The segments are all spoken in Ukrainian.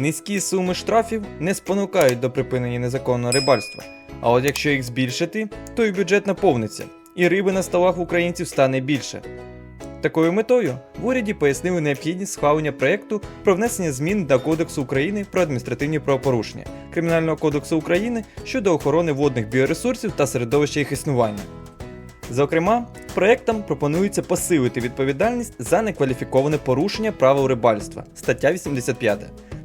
Низькі суми штрафів не спонукають до припинення незаконного рибальства. А от якщо їх збільшити, то і бюджет наповниться, і риби на столах українців стане більше. Такою метою в уряді пояснили необхідність схвалення проєкту про внесення змін до Кодексу України про адміністративні правопорушення, Кримінального кодексу України щодо охорони водних біоресурсів та середовища їх існування. Зокрема, проектом пропонується посилити відповідальність за некваліфіковане порушення правил рибальства, стаття 85,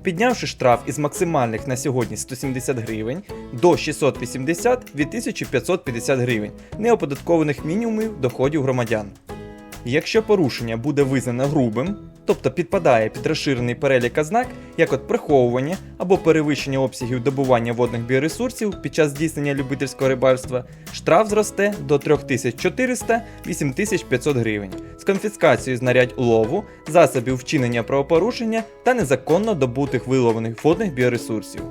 піднявши штраф із максимальних на сьогодні 170 гривень до 680 від 1550 гривень неоподаткованих мінімумів доходів громадян. Якщо порушення буде визнано грубим, тобто підпадає під розширений перелік ознак, як от приховування або перевищення обсягів добування водних біоресурсів під час здійснення любительського рибальства, штраф зросте до 3400-8500 гривень з конфіскацією знарядь лову, засобів вчинення правопорушення та незаконно добутих виловлених водних біоресурсів.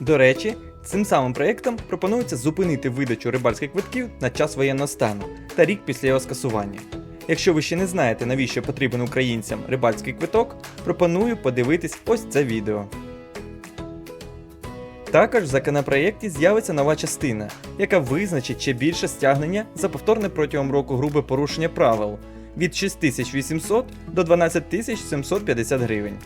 До речі, цим самим проєктом пропонується зупинити видачу рибальських квитків на час воєнного стану та рік після його скасування. Якщо ви ще не знаєте, навіщо потрібен українцям рибальський квиток, пропоную подивитись ось це відео. Також в законопроєкті з'явиться нова частина, яка визначить ще більше стягнення за повторне протягом року грубе порушення правил від 6800 до 12750 гривень.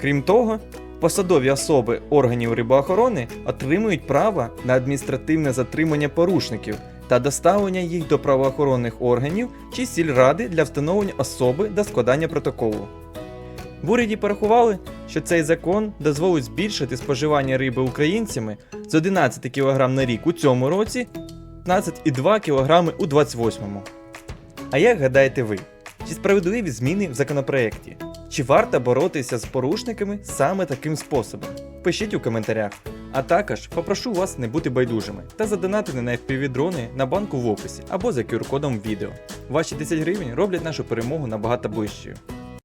Крім того, посадові особи органів рибоохорони отримують право на адміністративне затримання порушників та доставлення їх до правоохоронних органів чи сільради для встановлення особи до складання протоколу. В уряді порахували, що цей закон дозволить збільшити споживання риби українцями з 11 кг на рік у цьому році 15,2 кг у 28-му. А як гадаєте ви, чи справедливі зміни в законопроекті? Чи варто боротися з порушниками саме таким способом? Пишіть у коментарях. А також попрошу вас не бути байдужими та задонатити на FPV-дрони на банку в описі або за QR-кодом відео. Ваші 10 гривень роблять нашу перемогу набагато ближчою.